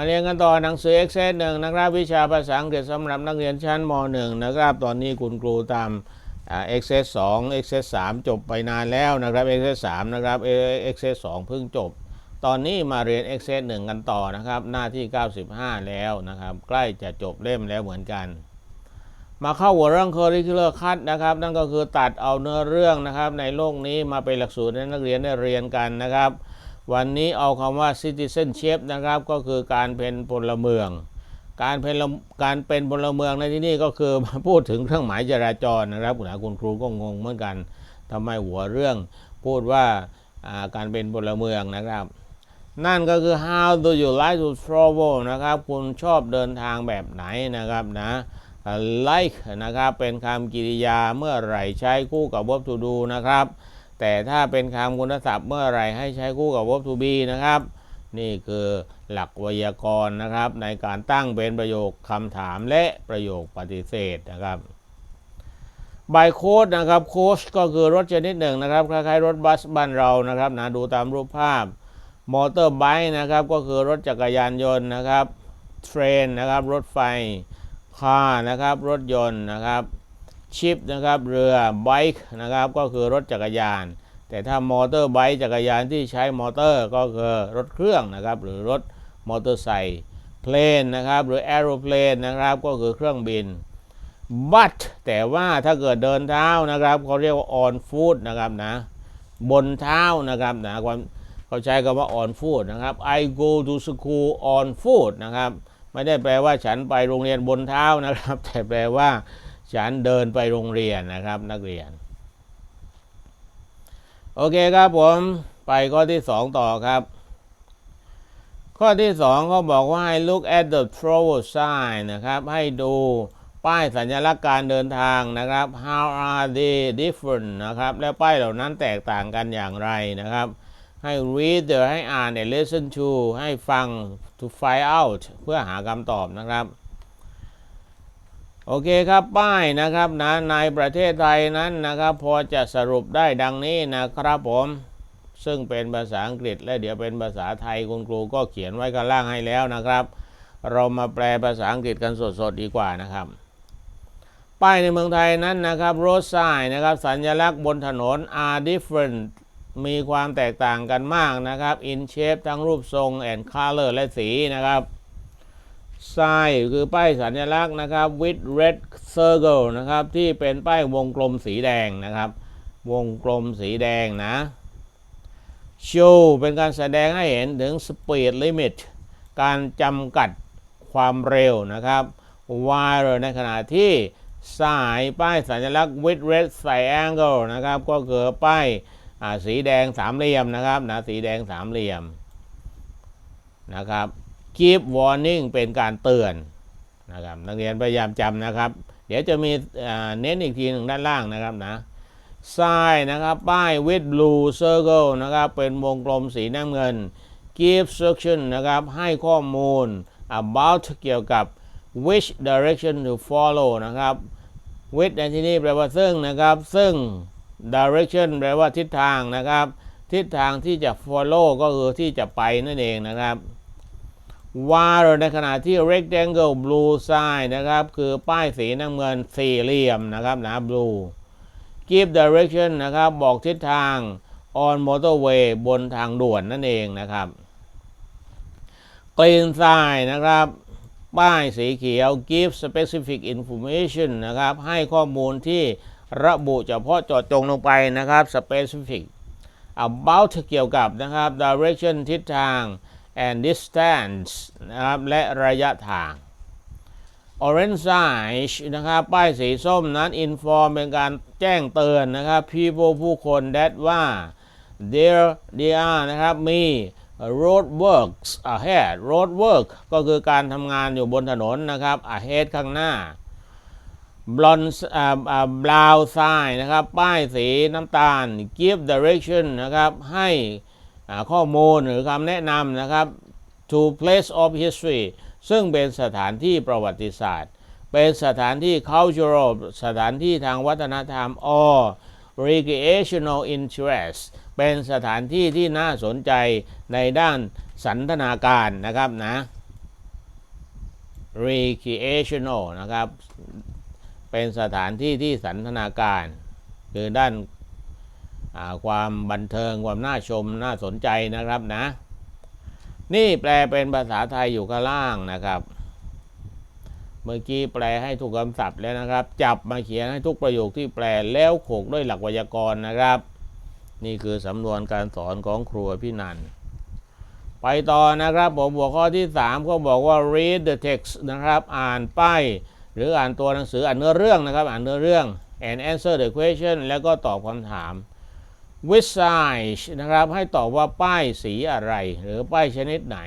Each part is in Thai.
มาเรียนกันต่อหนังสือ Excel หนึ่งนะครับวิชาภาษาอังกฤษสำหรับนักเรียนชั้นม .1 นะครับ ตอนนี้คุณครูตามอ่า Excel 2 Excel 3 จบไปนานแล้วนะครับ Excel 3นะครับ Excel 2 เพิ่งจบ ตอนนี้มาเรียน Excel 1 กันต่อนะครับ หน้าที่ 95 แล้วนะครับ ใกล้จะจบเล่มแล้วเหมือนกัน มาเข้าหัวเรื่อง curricular cut นะครับ นั่นก็คือตัดเอาเนื้อเรื่องนะครับในโลกนี้มาเป็นหลักสูตรให้นักเรียนได้เรียนกันนะครับ วันนี้เอาคำว่า citizenship นะครับก็คือการเป็นพลเมือง การเป็นการเป็นพลเมืองในที่นี่ก็คือพูดถึงเครื่องหมายจราจรนะครับคุณคุณครูก็งงเหมือนกันทำไมหัวเรื่องพูดว่าการเป็นพลเมืองนะครับ นั่นก็คือ how do you like to travel นะครับ คุณชอบเดินทางแบบไหนนะครับนะ like นะครับเป็นคำกริยาเมื่อไหร่ใช้คู่กับ verb to do นะครับ แต่ถ้าเป็นคำคุณศัพท์เมื่อไรให้ใช้คู่กับ verb to be นะครับ นี่คือหลักไวยากรณ์นะครับ ในการตั้งเป็นประโยคคำถามและประโยคปฏิเสธนะครับบายโค้ดนะครับโค้ชก็คือรถชนิดหนึ่งนะครับคล้ายๆรถบัสบ้านเรานะครับนะดูตามรูปภาพมอเตอร์ไบค์นะครับก็คือรถจักรยานยนต์นะครับเทรนนะครับรถไฟคาร์นะครับรถยนต์นะครับ ชิปนะครับเรือไบค์นะครับก็คือรถจักรยาน แต่ถ้ามอเตอร์ไบค์จักรยานที่ใช้มอเตอร์ก็คือรถเครื่องนะครับหรือรถมอเตอร์ไซค์เพลนนะครับหรือแอโรเพลนนะครับก็คือเครื่องบิน but แต่ว่าถ้าเกิดเดินเท้านะครับเขาเรียกว่า on foot นะครับนะบนเท้านะครับนะความเขาใช้คำว่า on foot นะครับ I go to school on foot นะครับ ไม่ได้แปลว่าฉันไปโรงเรียนบนเท้านะครับ แต่แปลว่า ฉันเดินไปโรงเรียนนะครับนักเรียน โอเคครับผมไปข้อที่2ต่อครับ ข้อที่2เขาบอกว่าให้ look at the travel sign นะครับ ให้ดูป้ายสัญลักษณ์การเดินทางนะครับ how are they different นะครับ และป้ายเหล่านั้นแตกต่างกันอย่างไรนะครับ ให้ read เดี๋ยวให้อ่าน and listen to ให้ฟัง to find out เพื่อหาคำตอบนะครับ โอเคครับป้ายนะครับนะในประเทศไทยนั้นนะครับ พอจะสรุปได้ดังนี้นะครับผม ซึ่งเป็นภาษาอังกฤษและเดี๋ยวเป็นภาษาไทยคุณครูก็เขียนไว้ข้างล่างให้แล้วนะครับ เรามาแปลภาษาอังกฤษกันสดๆดีกว่านะครับ ป้ายในเมืองไทยนั้นนะครับ road sign นะครับสัญลักษณ์บนถนน are different มีความแตกต่างกันมากนะครับ in shape ทั้งรูปทรง and color และสีนะครับ sign คือป้ายสัญลักษณ์นะครับ with red circle นะครับ ที่เป็นป้ายวงกลมสีแดงนะครับ วงกลมสีแดงนะ show เป็นการแสดงให้เห็นถึง speed limit การจำกัดความเร็วนะครับ while ในขณะที่สายป้ายสัญลักษณ์ with red triangle นะครับ ก็คือป้ายสีแดงสามเหลี่ยมนะครับนะสีแดงสามเหลี่ยมนะครับ keep warning เป็นการเตือนนะครับนักเรียนพยายามจำนะครับ เดี๋ยวจะมีเน้นอีกทีหนึ่งด้านล่างนะครับนะ sign นะครับ ป้าย with blue circle นะครับ เป็นวงกลมสีน้ำเงิน give section นะครับ ให้ข้อมูล about เกี่ยวกับ which direction to follow นะครับ which ในที่นี้แปลว่าซึ่งนะครับ ซึ่ง direction แปลว่าทิศทางนะครับ ทิศทางที่จะ follow ก็คือที่จะไปนั่นเองนะครับ while ในขณะที่ rectangle blue sign นะครับ คือป้ายสีน้ำเงินสี่เหลี่ยมนะครับนะ blue give direction นะครับ บอกทิศทาง on motorway บนทางด่วนนั่นเองนะครับ green sign นะครับ ป้ายสีเขียว give specific information นะครับ ให้ข้อมูลที่ระบุเฉพาะเจาะจงลงไปนะครับ specific about เกี่ยวกับนะครับ direction ทิศทาง and distance นะครับและระยะทาง orange sign นะครับป้ายสีส้มนั้น inform เป็นการแจ้งเตือนนะครับ people ผู้คน that ว่า there they are นะครับมี road works ahead road work ก็คือการทำงานอยู่บนถนนนะครับ ahead ข้างหน้า blonde อ่าอ่า brown sign นะครับ ป้ายสีน้ำตาล give direction นะครับให้ ข้อมูลหรือคำแนะนำนะครับ to place of history ซึ่งเป็นสถานที่ประวัติศาสตร์ เป็นสถานที่ cultural สถานที่ทางวัฒนธรรม or recreational interest เป็นสถานที่ที่น่าสนใจในด้านสันทนาการนะครับนะ recreational นะครับ เป็นสถานที่ที่สันทนาการ คือด้าน ความบันเทิงความน่าชมน่าสนใจนะครับนะ นี่แปลเป็นภาษาไทยอยู่ข้างล่างนะครับ เมื่อกี้แปลให้ถูกคำศัพท์แล้วนะครับ จับมาเขียนให้ทุกประโยคที่แปลแล้วโขกด้วยหลักไวยากรณ์นะครับ นี่คือสำนวนการสอนของครัวพี่นันไปต่อนะครับผมหัวข้อที่ 3 ก็บอกว่า read the text นะครับ อ่านป้ายหรืออ่านตัวหนังสืออ่านเนื้อเรื่องนะครับ อ่านเนื้อเรื่อง and answer the question แล้วก็ตอบคำถาม which size นะครับ ให้ตอบว่าป้ายสีอะไร หรือป้ายชนิดไหน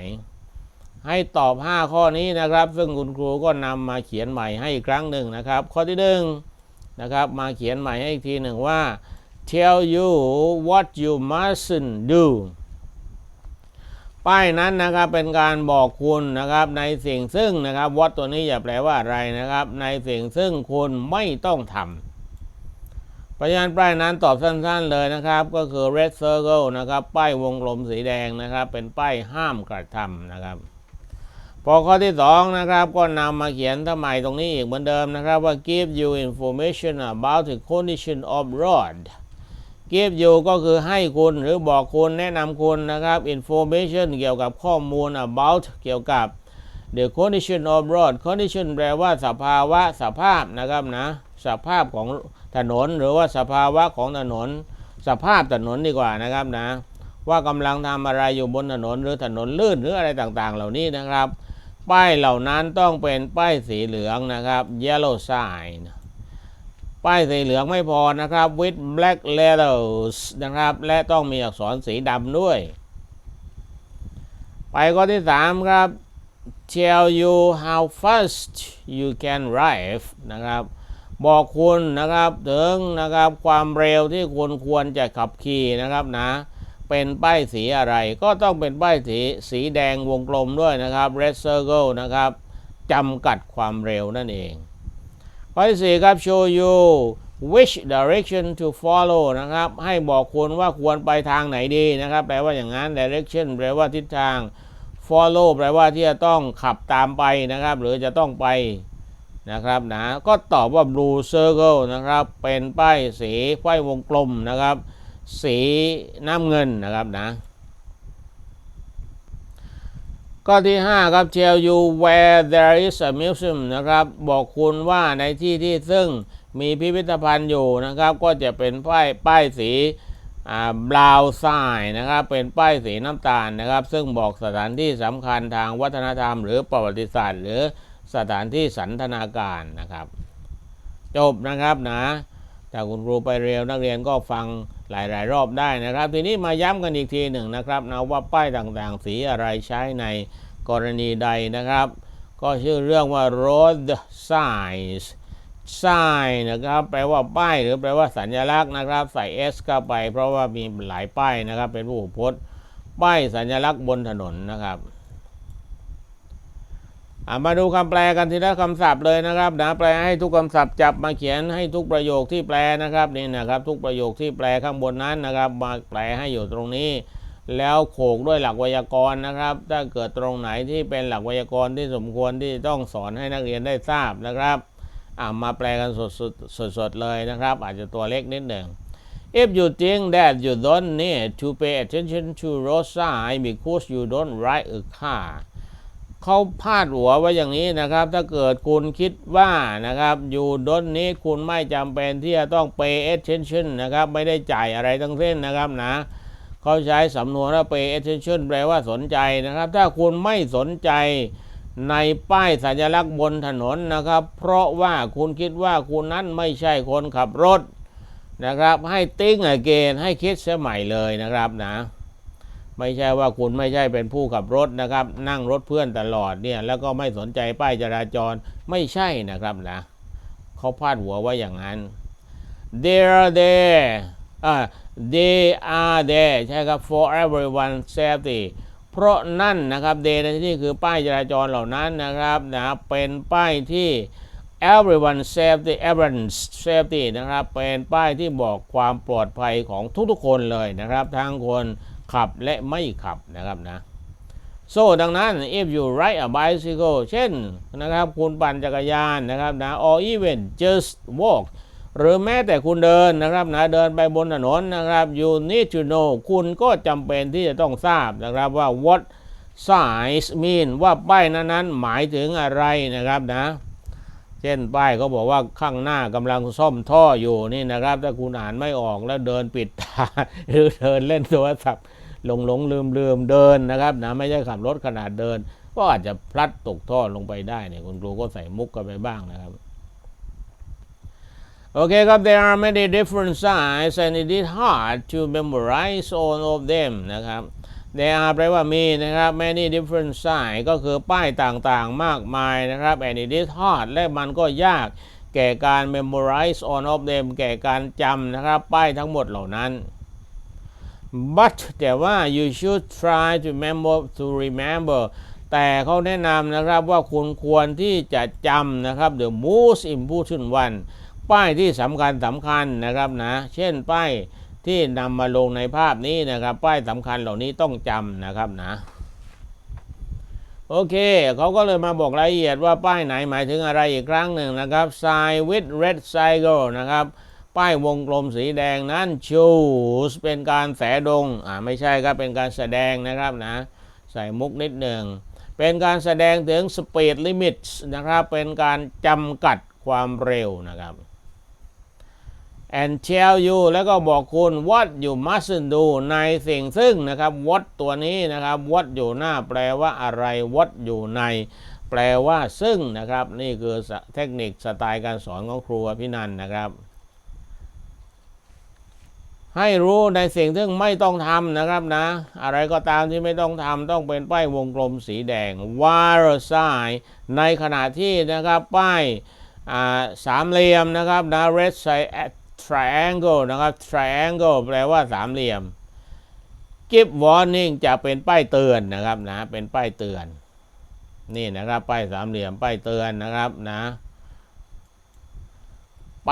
ให้ตอบ 5 ข้อนี้นะครับ ซึ่งคุณครูก็นำมาเขียนใหม่ให้อีกครั้งหนึ่งนะครับ ข้อที่หนึ่งนะครับ มาเขียนใหม่ให้อีกทีหนึ่งว่า tell you what you mustn't do ป้ายนั้นนะครับเป็นการบอกคุณนะครับในสิ่งซึ่งนะครับ what ตัวนี้อย่าแปลว่าอะไรนะครับ ในสิ่งซึ่งคุณไม่ต้องทำ พราะฉะนั้นป้ายนั้นตอบสั้นๆเลยนะครับ ก็คือ red circle นะครับป้ายวงกลมสีแดงนะครับ เป็นป้ายห้ามกระทำนะครับ พอข้อที่2นะครับก็นำมาเขียนทำไมตรงนี้อีกเหมือนเดิมนะครับว่า give you information about the condition of road give you ก็คือให้คุณหรือบอกคุณแนะนำคุณนะครับ information เกี่ยวกับข้อมูล about เกี่ยวกับ the condition of road condition แปลว่าสภาวะสภาพนะครับนะ สภาพของถนนหรือว่าสภาวะของถนน สภาพถนนดีกว่านะครับนะ ว่ากำลังทำอะไรอยู่บนถนนหรือถนนลื่นหรืออะไรต่างๆ เหล่านี้นะครับ ป้ายเหล่านั้นต้องเป็นป้ายสีเหลืองนะครับ yellow sign ป้ายสีเหลืองไม่พอนะครับ with black letters นะครับ และต้องมีอักษรสีดำด้วย ไปข้อที่ 3 ครับ tell you how fast you can drive นะครับบอกคุณนะครับถึงนะครับความเร็วที่คุณควรจะขับขี่นะครับนะ เป็นป้ายสีอะไรก็ต้องเป็นป้ายสีสีแดงวงกลมด้วยนะครับ red circle นะครับจำกัดความเร็วนั่นเองข้อที่สี่ครับ show you which direction to follow นะครับให้บอกคุณว่าควรไปทางไหนดีนะครับแปลว่าอย่างนั้น direction แปลว่าทิศทาง follow แปลว่าที่จะต้องขับตามไปนะครับ หรือจะต้องไปนะครับนะก็ตอบว่า blue circle นะครับ เป็นป้ายสีป้ายวงกลมนะครับ สีน้ำเงินนะครับนะข้อที่ 5 ครับ tell you where there is a museum นะครับ บอกคุณว่าในที่ที่ซึ่งมีพิพิธภัณฑ์อยู่นะครับ ก็จะเป็นป้ายป้ายสี บราวน์ไซนะครับเป็นป้ายสีน้ำตาลนะครับ ซึ่งบอกสถานที่สำคัญทางวัฒนธรรม หรือประวัติศาสตร์ หรือสถานที่สันทนาการนะครับ จบนะครับนะถ้าคุณครูไปเรียนนักเรียนก็ฟังหลาย ๆ รอบได้นะครับ ทีนี้มาย้ำกันอีกทีหนึ่งนะครับนะว่าป้ายต่างๆ สีอะไรใช้ในกรณีใดนะครับ ก็ชื่อเรื่องว่า road signs sign นะครับ แปลว่าป้ายหรือแปลว่าสัญลักษณ์นะครับ ใส่ s เข้าไป เพราะว่ามีหลายป้ายนะครับ เป็นผู้พจน์ ป้ายสัญลักษณ์บนถนนนะครับมาดูคำแปลกันทีละคำศัพท์เลยนะครับนะแปลให้ทุกคำศัพท์จับมาเขียนให้ทุกประโยคที่แปลนะครับนี่นะครับ ทุกประโยคที่แปลข้างบนนั้นนะครับ มาแปลให้อยู่ตรงนี้ แล้วโขกด้วยหลักไวยากรณ์นะครับ ถ้าเกิดตรงไหนที่เป็นหลักไวยากรณ์ที่สมควรที่ต้องสอนให้นักเรียนได้ทราบนะครับ มาแปลกันสดสดสดเลยนะครับ อาจจะตัวเล็กนิดหนึ่ง If you think that you don't need to pay attention to road sign because you don't ride a car เขาพาดหัวไว้อย่างนี้นะครับ ถ้าเกิดคุณคิดว่านะครับอยู่ดนนี้คุณไม่จำเป็นที่จะต้อง pay attention นะครับ ไม่ได้จ่ายอะไรทั้งสิ้นนะครับนะเขาใช้สำนวนว่า pay attention แปลว่าสนใจนะครับ ถ้าคุณไม่สนใจ ในป้ายสัญลักษณ์บนถนนนะครับ เพราะว่าคุณคิดว่าคุณนั้นไม่ใช่คนขับรถนะครับ ให้ติ้งเกณฑ์ให้คิดเสียใหม่เลยนะครับนะ ไม่ใช่ว่าคุณไม่ใช่เป็นผู้ขับรถนะครับ นั่งรถเพื่อนตลอดเนี่ยแล้วก็ไม่สนใจป้ายจราจรไม่ใช่นะครับนะเขาพาดหัวว่าอย่างนั้น they're there อ่า they are there ใช่ครับ for everyone safety เพราะนั่นนะครับ they ในที่นี้คือป้ายจราจรเหล่านั้นนะครับนะเป็นป้ายที่ everyone safety everyone safety นะครับเป็นป้ายที่บอกความปลอดภัยของทุกๆคนเลยนะครับ ทั้งคนขับและไม่ขับนะครับนะ so ดังนั้น if you ride a bicycle เช่นนะครับคุณปั่นจักรยานนะครับนะ or even just walk หรือแม้แต่คุณเดินนะครับนะเดินไปบนถนนนะครับ you need to know คุณก็จำเป็นที่จะต้องทราบนะครับว่า what signs mean ว่าป้ายนั้นๆหมายถึงอะไรนะครับนะ เช่นป้ายเขาบอกว่าข้างหน้ากำลังซ่อมท่ออยู่นี่นะครับ ถ้าคุณอ่านไม่ออกแล้วเดินปิดตาหรือเดินเล่นโทรศัพท์หลงหลงลืมลืมเดินนะครับนะไม่ใช่ขับรถขนาดเดิน ก็อาจจะพลัดตกท่อลงไปได้เนี่ยคุณครูก็ใส่มุกกันไปบ้างนะครับ โอเคครับ there are many different signs and it is hard to memorize all of them นะครับ there are แปลว่ามีนะครับ many different signs ก็คือป้ายต่างๆมากมายนะครับ and it is hard และมันก็ยากแก่การ memorize all of them แก่การจำนะครับ ป้ายทั้งหมดเหล่านั้น but แต่ว่า you should try to remember to remember แต่เขาแนะนำนะครับว่าคุณควรที่จะจำนะครับ the most important one ป้ายที่สำคัญสำคัญนะครับนะเช่นป้ายที่นำมาลงในภาพนี้นะครับ ป้ายสำคัญเหล่านี้ต้องจำนะครับนะโอเค เขาก็เลยมาบอกรายละเอียดว่าป้ายไหนหมายถึงอะไรอีกครั้งหนึ่งนะครับ sign with red circle นะครับ ป้ายวงกลมสีแดงนั้น choose เป็นการแสดงอ่าไม่ใช่ครับ เป็นการแสดงนะครับนะ ใส่มุกนิดหนึ่ง เป็นการแสดงถึง speed limits นะครับ เป็นการจำกัดความเร็วนะครับ and tell you แล้วก็บอกคุณ what you mustn't do ในสิ่งซึ่งนะครับ what ตัวนี้นะครับ what อยู่หน้าแปลว่าอะไร what อยู่ใน แปลว่าซึ่งนะครับ นี่คือเทคนิคสไตล์การสอนของครูอภินันนะครับ ให้รู้ในสิ่งที่งไม่ต้องทำนะครับนะ อะไรก็ตามที่ไม่ต้องทำต้องเป็นป้ายวงกลมสีแดง wire sign ในขณะที่นะครับป้ายสามเหลี่ยมนะครับนะ red sign triangle นะครับ triangle แปลว่าสามเหลี่ยม give warning จะเป็นป้ายเตือนนะครับนะ เป็นป้ายเตือน นี่นะครับป้ายสามเหลี่ยมป้ายเตือนนะครับนะ ไป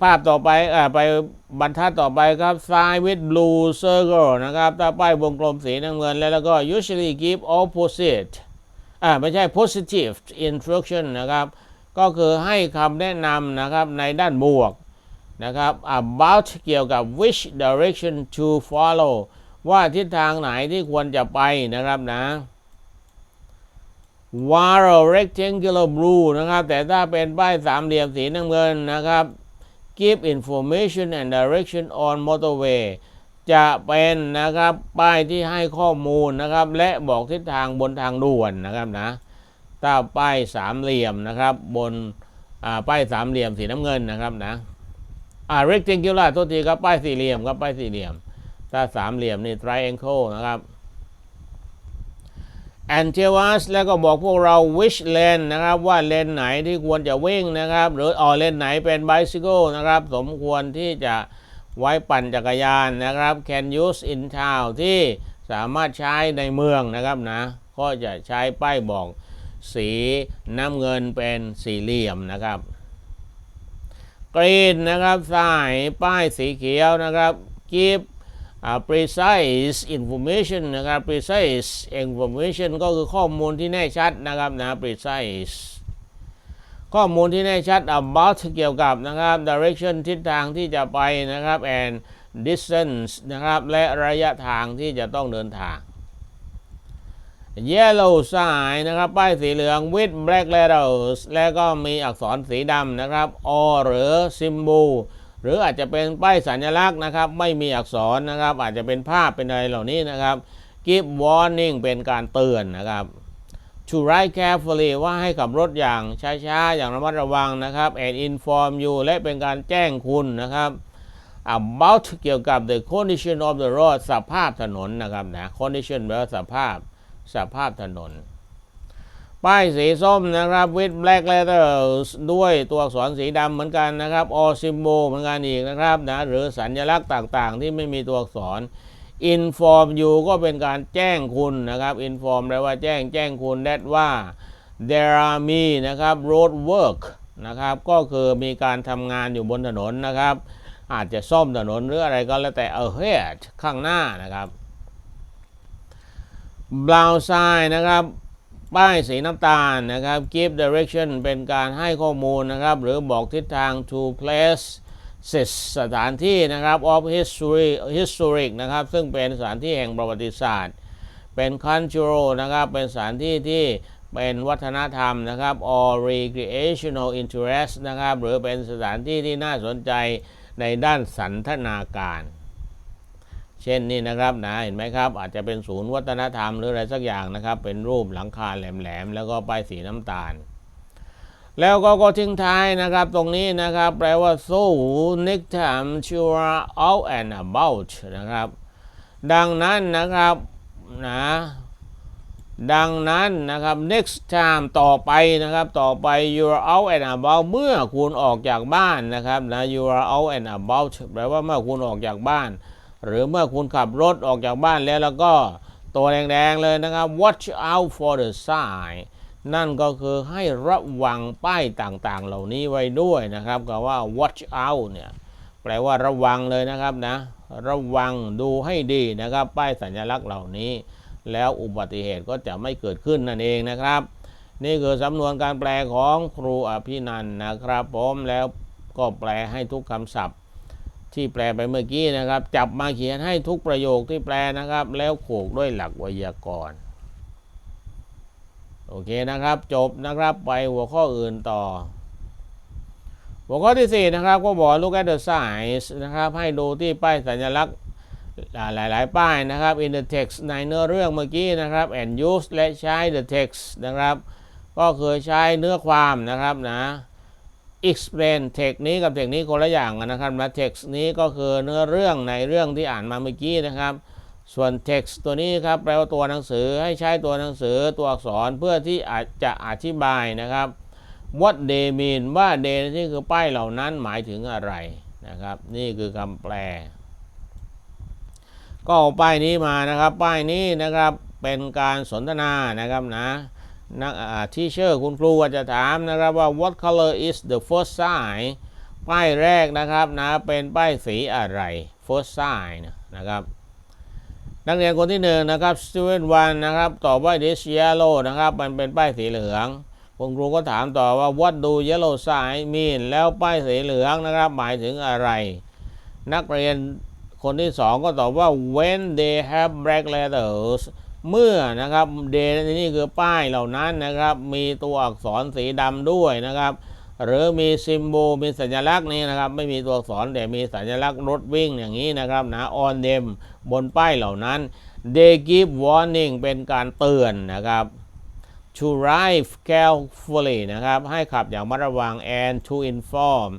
ภาพต่อไปอ่าไปบรรทัดต่อไปครับ sign with blue circle นะครับถ้าป้ายวงกลมสีน้ำเงินแล้วแล้วก็ usually give opposite อ่าไม่ใช่ positive instruction นะครับ ก็คือให้คำแนะนำนะครับในด้านบวก นะครับ about เกี่ยวกับ which direction to follow ว่าทิศทางไหนที่ควรจะไปนะครับนะ while rectangular blue นะครับ แต่ถ้าเป็นป้ายสามเหลี่ยมสีน้ำเงินนะครับ give information and direction on motorway จะเป็นนะครับป้ายที่ให้ข้อมูลนะครับ และบอกทิศทางบนทางด่วนนะครับนะถ้าป้ายสามเหลี่ยมนะครับ บนป้ายสามเหลี่ยมสีน้ำเงินนะครับนะ อ่า rectangular โทษทีครับป้ายสี่เหลี่ยมครับป้ายสี่เหลี่ยม ถ้าสามเหลี่ยมนี่ triangle นะครับ and tell us แล้วก็บอกพวกเรา which lane นะครับ ว่าเลนไหนที่ควรจะวิ่งนะครับ หรืออ๋อเลนไหนเป็น bicycle นะครับ สมควรที่จะไว้ปั่นจักรยานนะครับ can use in town ที่สามารถใช้ในเมืองนะครับนะ ก็จะใช้ป้ายบอกสีน้ำเงินเป็นสี่เหลี่ยมนะครับ กรีนนะครับสายป้ายสีเขียวนะครับ give uh, precise information นะครับ precise information ก็คือข้อมูลที่แน่ชัดนะครับนะ precise ข้อมูลที่แน่ชัด about เกี่ยวกับนะครับ direction ทิศทางที่จะไปนะครับ and distance นะครับ และระยะทางที่จะต้องเดินทาง yellow sign นะครับ ป้ายสีเหลือง with black letters แล้วก็มีอักษรสีดำนะครับ or หรือ symbol หรืออาจจะเป็นป้ายสัญลักษณ์นะครับ ไม่มีอักษรนะครับ อาจจะเป็นภาพเป็นอะไรเหล่านี้นะครับ give warning เป็นการเตือนนะครับ to ride carefully ว่าให้ขับรถอย่างช้าๆ อย่างระมัดระวังนะครับ and inform you และเป็นการแจ้งคุณนะครับ about เกี่ยวกับ the condition of the road สภาพถนนนะครับนะ condition แปลว่าสภาพ สภาพถนน ป้ายสีส้มนะครับ with black letters ด้วยตัวอักษรสีดำเหมือนกันนะครับ or symbol เหมือนกันอีกนะครับนะหรือสัญลักษณ์ต่างๆ ที่ไม่มีตัวอักษร inform you ก็เป็นการแจ้งคุณนะครับ inform แปลว่าแจ้งแจ้งคุณ that ว่า there are มีนะครับ road work นะครับ ก็คือมีการทำงานอยู่บนถนนนะครับ อาจจะซ่อมถนนหรืออะไรก็แล้วแต่ ahead ข้างหน้านะครับ brown sign นะครับ ป้ายสีน้ำตาลนะครับ give direction เป็นการให้ข้อมูลนะครับ หรือบอกทิศทาง to place สถานที่นะครับ of history historic นะครับ ซึ่งเป็นสถานที่แห่งประวัติศาสตร์ เป็น cultural นะครับ เป็นสถานที่ที่เป็นวัฒนธรรมนะครับ or recreational interest นะครับ หรือเป็นสถานที่ที่น่าสนใจในด้านสันทนาการ เช่นนี่นะครับนะเห็นไหมครับ อาจจะเป็นศูนย์วัฒนธรรมหรืออะไรสักอย่างนะครับ เป็นรูปหลังคาแหลมๆแล้วก็ป้ายสีน้ำตาล แล้วก็ก็ทิ้งท้ายนะครับ ตรงนี้นะครับ แปลว่า so next time you are out and about นะครับ ดังนั้นนะครับนะดังนั้นนะครับ next time ต่อไปนะครับ ต่อไป you are out and about เมื่อคุณออกจากบ้านนะครับนะ you are out and about แปลว่าเมื่อคุณออกจากบ้าน หรือเมื่อคุณขับรถออกจากบ้านแล้วแล้วก็ตัวแดงๆเลยนะครับ watch out for the sign นั่นก็คือให้ระวังป้ายต่างๆ เหล่านี้ไว้ด้วยนะครับกับว่า watch out เนี่ยแปลว่าระวังเลยนะครับนะ ระวังดูให้ดีนะครับ ป้ายสัญลักษณ์เหล่านี้ แล้วอุบัติเหตุก็จะไม่เกิดขึ้นนั่นเองนะครับ นี่คือสำนวนการแปลของครูอภินันนะครับ ผมแล้วก็แปลให้ทุกคำศัพท์ ที่แปลไปเมื่อกี้นะครับ จับมาเขียนให้ทุกประโยคที่แปลนะครับ แล้วโขกด้วยหลักไวยากรณ์ โอเคนะครับ จบนะครับไปหัวข้ออื่นต่อ หัวข้อที่ 4 นะครับ ก็บอก look at the signs นะครับ ให้ดูที่ป้ายสัญลักษณ์หลาย ๆ ป้ายนะครับ in the text ในเนื้อเรื่องเมื่อกี้นะครับ and use และใช้ the text นะครับ ก็คือใช้เนื้อความนะครับนะ explain text นี้กับ text นี้คนละอย่างกันนะครับนะ text นี้ก็คือเนื้อเรื่องในเรื่องที่อ่านมาเมื่อกี้นะครับ ส่วน text ตัวนี้ครับแปลว่าตัวหนังสือให้ใช้ตัวหนังสือตัวอักษรเพื่อที่อาจจะอธิบายนะครับ what they mean ว่า they นี่คือป้ายเหล่านั้นหมายถึงอะไรนะครับ นี่คือคำแปล ก็เอาป้ายนี้มานะครับ ป้ายนี้นะครับเป็นการสนทนานะครับนะ นักที่เชอร์คุณครูอาจจะถามนะครับว่า what color is the first sign ป้ายแรกนะครับนะเป็นป้ายสีอะไร first sign นะครับ นักเรียนคนที่หนึ่งนะครับ student one นะครับตอบว่า this yellow นะครับ มันเป็นป้ายสีเหลือง คุณครูก็ถามต่อว่า what do yellow sign mean แล้วป้ายสีเหลืองนะครับ หมายถึงอะไร นักเรียนคนที่สองก็ตอบว่า when they have black letters เมื่อนะครับ they นี่คือป้ายเหล่านั้นนะครับ มีตัวอักษรสีดำด้วยนะครับ หรือมีซิมโบลมีสัญลักษณ์นี้นะครับ ไม่มีตัวอักษรแต่มีสัญลักษณ์รถวิ่งอย่างนี้นะครับนะ on them บนป้ายเหล่านั้น they give warning เป็นการเตือนนะครับ to drive carefully นะครับ ให้ขับอย่างมัดระวัง and to inform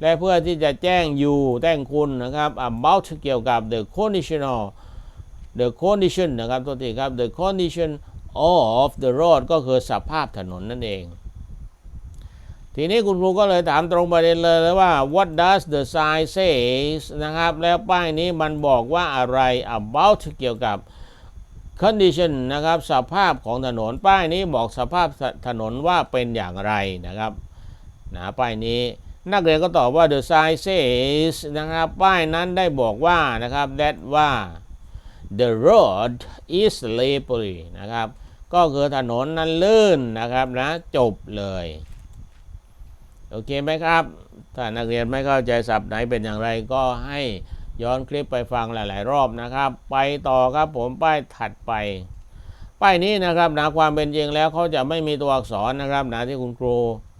และเพื่อที่จะแจ้งอยู่แจ้งคุณนะครับ about เกี่ยวกับ the conditional the condition นะครับตัวทีครับ the condition of the road ก็คือสภาพถนนนั่นเอง ทีนี้คุณครูก็เลยถามตรงประเด็นเลยว่า what does the sign says นะครับ แล้วป้ายนี้มันบอกว่าอะไร about เกี่ยวกับ condition นะครับ สภาพของถนน ป้ายนี้บอกสภาพถนนว่าเป็นอย่างไรนะครับนะป้ายนี้นักเรียนก็ตอบว่า the sign says นะครับ ป้ายนั้นได้บอกว่านะครับ that ว่า the road is slippery นะครับ ก็คือถนนนั้นลื่นนะครับนะจบเลย โอเคไหมครับ ถ้านักเรียนไม่เข้าใจศัพท์ไหนเป็นอย่างไรก็ให้ย้อนคลิปไปฟังหลาย ๆ รอบนะครับ ไปต่อครับผมป้ายถัดไป ป้ายนี้นะครับนะความเป็นจริงแล้วเขาจะไม่มีตัวอักษรนะครับนะที่คุณครู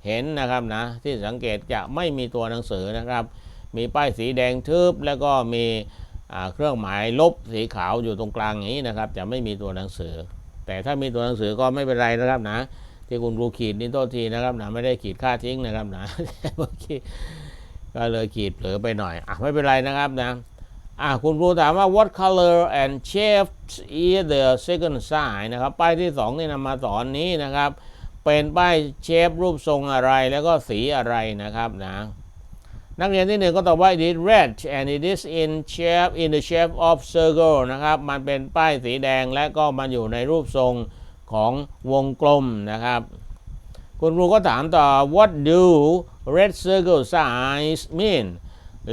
เห็นนะครับนะที่สังเกตจะไม่มีตัวหนังสือนะครับ มีป้ายสีแดงทึบแล้วก็มี เครื่องหมายลบสีขาวอยู่ตรงกลางอย่างนี้นะครับ จะไม่มีตัวหนังสือ แต่ถ้ามีตัวหนังสือก็ไม่เป็นไรนะครับนะ ที่คุณครูขีดนี่โทษทีนะครับนะไม่ได้ขีดค่าทิ้งนะครับนะเมื่อกี้ก็เลยขีดเผลอไปหน่อยอะไม่เป็นไรนะครับนะอะคุณครูถามว่า what color and shape is the second sign นะครับป้ายที่สองนี่นำมาสอนนี้นะครับ เป็นป้ายเชฟรูปทรงอะไรแล้วก็สีอะไรนะครับนะ นักเรียนที่หนึ่งก็ตอบว่า it is red and it is in shape in the shape of circle นะครับ มันเป็นป้ายสีแดงและก็มันอยู่ในรูปทรงของวงกลมนะครับ คุณครูก็ถามต่อ what do red circle signs mean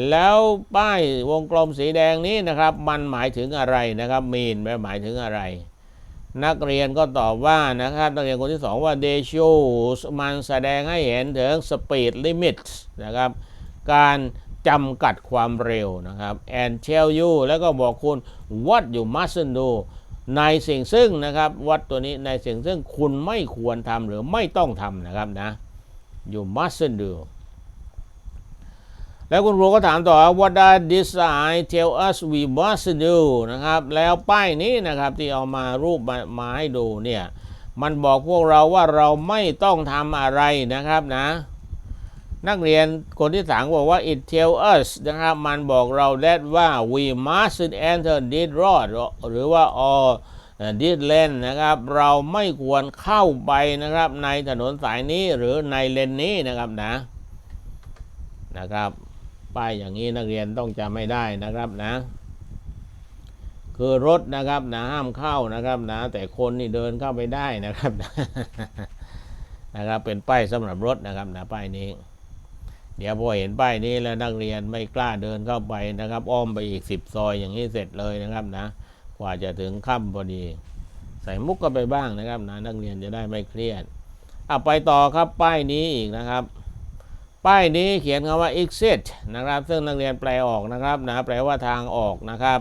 แล้วป้ายวงกลมสีแดงนี้นะครับ มันหมายถึงอะไรนะครับ mean หมายถึงอะไร นักเรียนก็ตอบว่านะครับ นักเรียนคนที่สองว่า they shows มันแสดงให้เห็นถึง speed limit นะครับ การจำกัดความเร็วนะครับ and tell you แล้วก็บอกคุณ what you mustn't do ในสิ่งซึ่งนะครับ what ตัวนี้ในสิ่งซึ่งคุณไม่ควรทำหรือไม่ต้องทำนะครับนะ you mustn't do แล้วคุณครูก็ถามต่อว่า what does this sign tell us we must do นะครับ แล้วป้ายนี้นะครับที่เอามารูปมามาให้ดูเนี่ย มันบอกพวกเราว่าเราไม่ต้องทำอะไรนะครับนะ นักเรียนคนที่สามบอกว่า it tell us นะครับมันบอกเรา that ว่า we mustn't enter this road หรือว่า or this lane นะครับ เราไม่ควรเข้าไปนะครับ ในถนนสายนี้หรือในเลนนี้นะครับนะ นะครับ ป้ายอย่างนี้นักเรียนต้องจำไม่ได้นะครับนะ คือรถนะครับนะห้ามเข้านะครับนะ แต่คนนี่เดินเข้าไปได้นะครับนะครับเป็นป้ายสำหรับรถนะครับนะป้ายนี้ เดี๋ยวพอเห็นป้ายนี้แล้วนักเรียนไม่กล้าเดินเข้าไปนะครับ อ้อมไปอีกสิบซอยอย่างนี้เสร็จเลยนะครับนะ กว่าจะถึงค่ำพอดี ใส่มุกก็ไปบ้างนะครับนะนักเรียนจะได้ไม่เครียดอะไปต่อครับป้ายนี้อีกนะครับ ป้ายนี้เขียนคำว่า exit นะครับ ซึ่งนักเรียนแปลออกนะครับนะแปลว่าทางออกนะครับ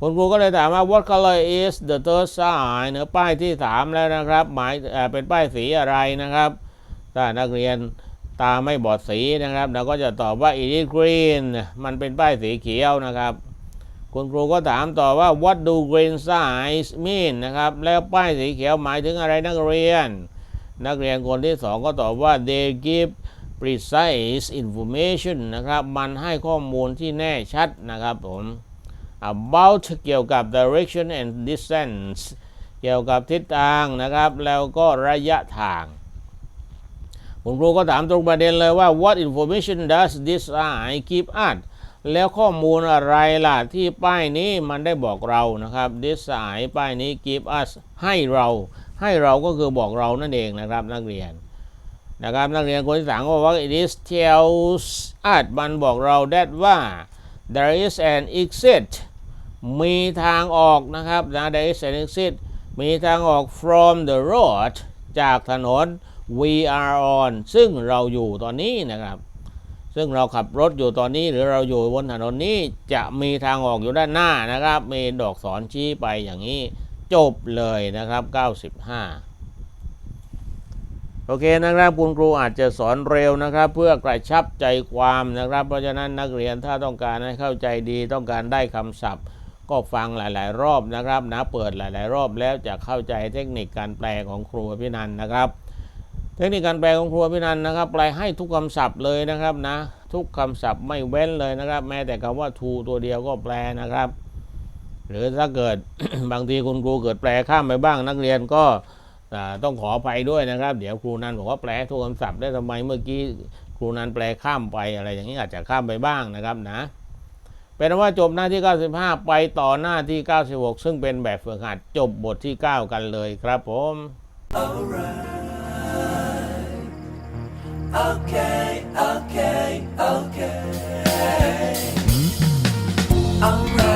คุณครูก็เลยถามว่า what color is the third sign เนื้อป้ายที่สามแล้วนะครับ หมายเป็นป้ายสีอะไรนะครับ ถ้านักเรียน ตาไม่บอดสีนะครับเราก็จะตอบว่า it is green มันเป็นป้ายสีเขียวนะครับ คุณครูก็ถามต่อว่า what do green signs mean นะครับ แล้วป้ายสีเขียวหมายถึงอะไรนักเรียน นักเรียนคนที่สองก็ตอบว่า they give precise information นะครับ มันให้ข้อมูลที่แน่ชัดนะครับผม about เกี่ยวกับ direction and distance เกี่ยวกับทิศทางนะครับ แล้วก็ระยะทาง คุณครูก็ถามตรงประเด็นเลยว่า what information does this sign give us แล้วข้อมูลอะไรล่ะที่ป้ายนี้มันได้บอกเรานะครับ this sign ป้ายนี้ give us ให้เรา ให้เราก็คือบอกเรานั่นเองนะครับนักเรียนนะครับนักเรียนคนที่สามก็บอกว่า it is tells us มันบอกเรา that ว่า there is an exit มีทางออกนะครับนะ there is an exit มีทางออก from the road จากถนน we are on ซึ่งเราอยู่ตอนนี้นะครับ ซึ่งเราขับรถอยู่ตอนนี้หรือเราอยู่บนถนนนี้จะมีทางออกอยู่ด้านหน้านะครับ มีดอกศรชี้ไปอย่างนี้ จบเลยนะครับ 95โอเคนะครับคุณครูอาจจะสอนเร็วนะครับ เพื่อกระชับใจความนะครับ เพราะฉะนั้นนักเรียนถ้าต้องการให้เข้าใจดีต้องการได้คำศัพท์ ก็ฟังหลาย ๆ รอบนะครับนะเปิดหลาย ๆ รอบแล้วจะเข้าใจเทคนิคการแปลของครูอภินันนะครับ เทคนิคการแปลของครูอภินันนะครับแปลให้ทุกคำศัพท์เลยนะครับนะทุกคำศัพท์ไม่เว้นเลยนะครับ แม้แต่คำว่า to ตัวเดียวก็แปลนะครับ หรือถ้าเกิดบางทีคุณครูเกิดแปลข้ามไปบ้างนักเรียนก็ต้องขออภัยด้วยนะครับ เดี๋ยวครูนันบอกว่าแปลทุกคำศัพท์ได้ทำไมเมื่อกี้ครูนันแปลข้ามไปอะไรอย่างนี้อาจจะข้ามไปบ้างนะครับนะเป็นว่าจบหน้าที่ 95 ไปต่อหน้าที่ 96 ซึ่งเป็นแบบฝึกหัดจบบทที่ 9 กันเลยครับผม okay, okay, okay. Alright.